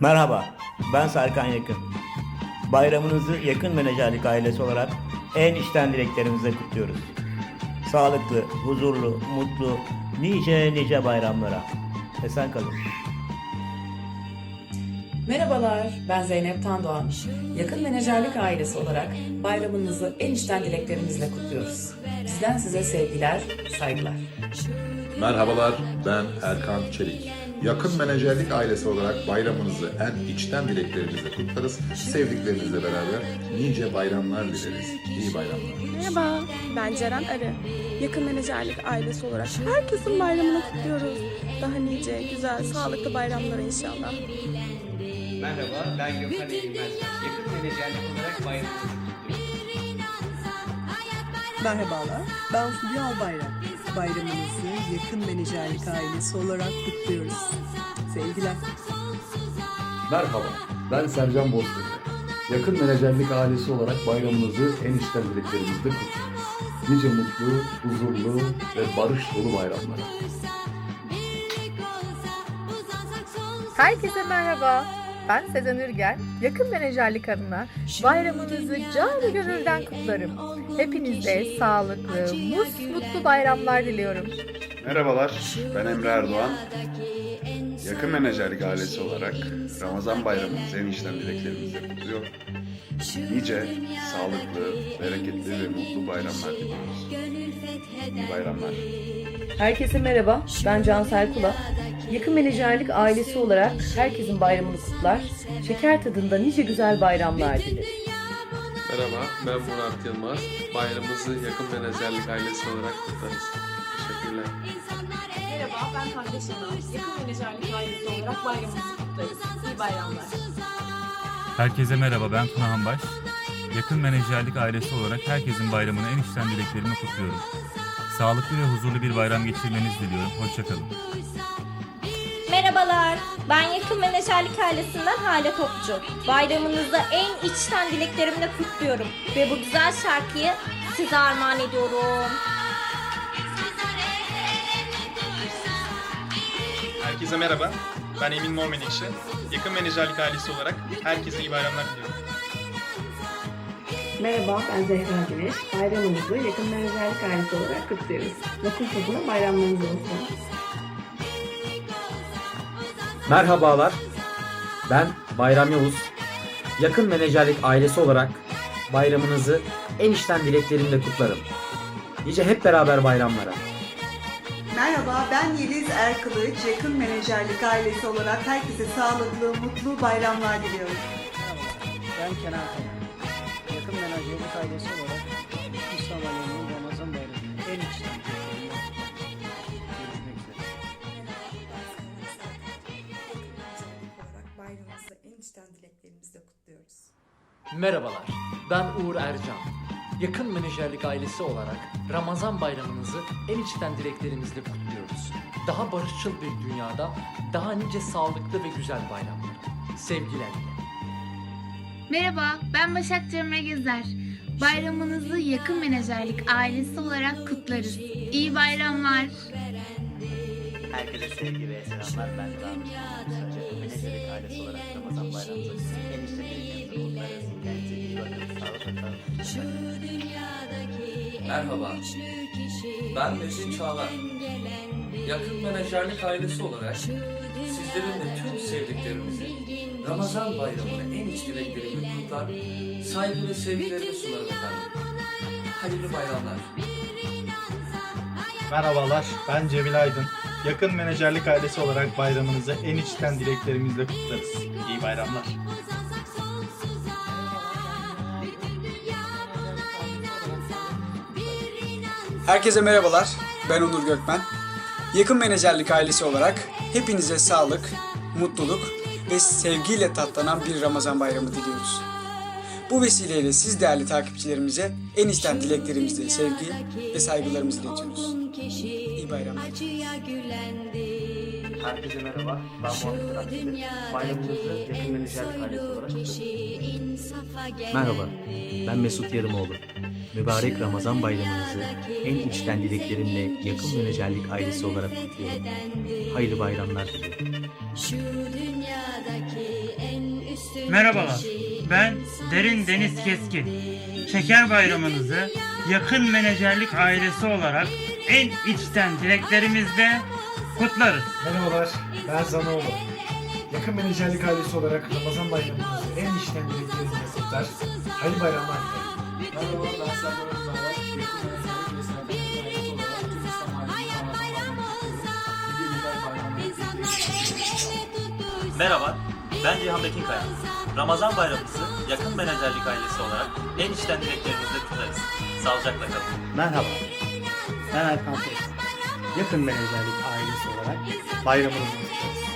Merhaba, ben Serkan Yakın. Bayramınızı yakın menajerlik ailesi olarak en içten dileklerimizle kutluyoruz. Sağlıklı, huzurlu, mutlu, nice nice bayramlara. Esen kalın. Merhabalar, ben Zeynep Tandoğan. Yakın menajerlik ailesi olarak bayramınızı en içten dileklerimizle kutluyoruz. Bizden size sevgiler, saygılar. Merhabalar, ben Erkan Çelik. Yakın menajerlik ailesi olarak bayramınızı en içten dileklerimizle kutlarız. Sevdiklerinizle beraber nice bayramlar dileriz. İyi bayramlar. Merhaba, ben Ceren Arı. Yakın menajerlik ailesi olarak herkesin bayramını kutluyoruz. Daha nice, güzel, sağlıklı bayramlar inşallah. Merhaba, ben Gökhan Eğilmez. Yakın menajerlik olarak bayramınızı kutluyorum. Merhabalar, ben Fulya Albayrak. Bayramınızı yakın menajerlik ailesi olarak kutluyoruz. Sevgiler. Merhaba, ben Sercan Bozkurt. Yakın menajerlik ailesi olarak bayramınızı en içten dileklerimizle kutluyoruz. Nice mutlu, huzurlu ve barış dolu bayramlara. Herkese merhaba. Ben Sezen Ürger. Yakın menajerlik adına bayramınızı canı gönülden kutlarım. Hepinize sağlıklı, mus mutlu bayramlar diliyorum. Merhabalar, ben Emre Erdoğan. Yakın menajerlik ailesi olarak Ramazan bayramınızı en içten dileklerimizle kutluyor. Nice, sağlıklı, bereketli ve mutlu bayramlar diliyoruz. İyi bayramlar. Herkese merhaba, ben Cansel Kula. Yakın menajerlik ailesi olarak herkesin bayramını kutlar. Şeker tadında nice güzel bayramlar dileriz. Merhaba, ben Murat Yılmaz. Bayramımızı yakın menajerlik ailesi olarak kutlarız. Teşekkürler. Merhaba, ben Hande Şenol. Yakın menajerlik ailesi olarak bayramımızı kutlarız. İyi bayramlar. Herkese merhaba ben Tuna Hanbaş. Yakın menajerlik ailesi olarak herkesin bayramını en içten dileklerimi kutluyorum. Sağlıklı ve huzurlu bir bayram geçirmenizi diliyorum. Hoşçakalın. Merhabalar, ben yakın menajerlik ailesinden Hale Topçu. Bayramınızı en içten dileklerimle kutluyorum ve bu güzel şarkıyı size armağan ediyorum. Herkese merhaba. Ben Emin Mor Menekşe. Yakın menajerlik ailesi olarak herkese iyi bayramlar diliyorum. Merhaba, ben Zehra Güneş. Bayramınızı yakın menajerlik ailesi olarak kutluyoruz. Lokum tadına bayramlarınız olsun. Merhabalar, ben Bayram Yavuz. Yakın menajerlik ailesi olarak bayramınızı en içten dileklerimle kutlarım. Nice hep beraber bayramlara. Merhaba, ben Yeliz Erkılıç. Yakın menajerlik ailesi olarak herkese sağlıklı, mutlu bayramlar diliyorum. Ben Kenan Kaya. Yakın menajerlik ailesi olarak en içten dileklerimizle kutluyoruz. Merhabalar, ben Uğur Ercan. Yakın menajerlik ailesi olarak Ramazan bayramınızı en içten dileklerimizle kutluyoruz. Daha barışçıl bir dünyada daha nice sağlıklı ve güzel bayramlar. Sevgilerle. Merhaba, ben Başak Cemre Gezer. Bayramınızı yakın menajerlik ailesi olarak kutlarız. İyi bayramlar. Herkese sevgi ve selamlar. Ben Ramiz Yakın menajerlik ailesi olarak Ramazan bayramınızı en içten dileklerimizle kutlarız. Kendinize iyi bakın. Merhaba, ben Metin Çağlar. Yakın menajerlik ailesi olarak sizlerin ve tüm sevdiklerimizi Ramazan bayramını en iç dileklerimle kutlar, saygı ve sevgilerimi sunarım efendim. Hayırlı bayramlar. Merhabalar, ben Cemil Aydın. Yakın menajerlik ailesi olarak bayramınızı en içten dileklerimizle kutlarız. İyi bayramlar. Herkese merhabalar. Ben Onur Gökmen. Yakın menajerlik ailesi olarak hepinize sağlık, mutluluk ve sevgiyle tatlanan bir Ramazan bayramı diliyoruz. Bu vesileyle siz değerli takipçilerimize en içten dileklerimizle sevgi ve saygılarımızı iletiyoruz. İyi bayramlar. Herkese merhaba, ben Muhammed Rabbisi. Bayramınızı yakın menajerlik ailesi olarak kutluyorum. Merhaba, ben Mesut Yarımoğlu. Mübarek Ramazan bayramınızı en içten dileklerimle yakın menajerlik ailesi olarak kutluyorum. Hayırlı bayramlar diliyorum. Merhabalar, ben Derin Deniz Keskin. Şeker bayramınızı yakın menajerlik ailesi olarak en içten dileklerimizle kutlarız. Merhabalar, ben Zanoğlu. Yakın menajerlik ailesi olarak Ramazan bayramımızı en içten dileklerimle kutlar. Hayırlı bayramlar. Merhaba ben Serdar Özbayrak. Yakın menajerlik ve Serdar Ailesi olarak tüm İslam alemine Ramazan bayramını kutluyorum. Nice güzel bayramlar Merhaba, ben Cihan Bekinkaya. Ramazan bayramımızı yakın menajerlik ailesi olarak en içten dileklerimizle kutlarız. Sağlıcakla kalın. Merhaba, ben Erkan. Yakın menajerlik ailesi olarak bayramınızı kutlarız.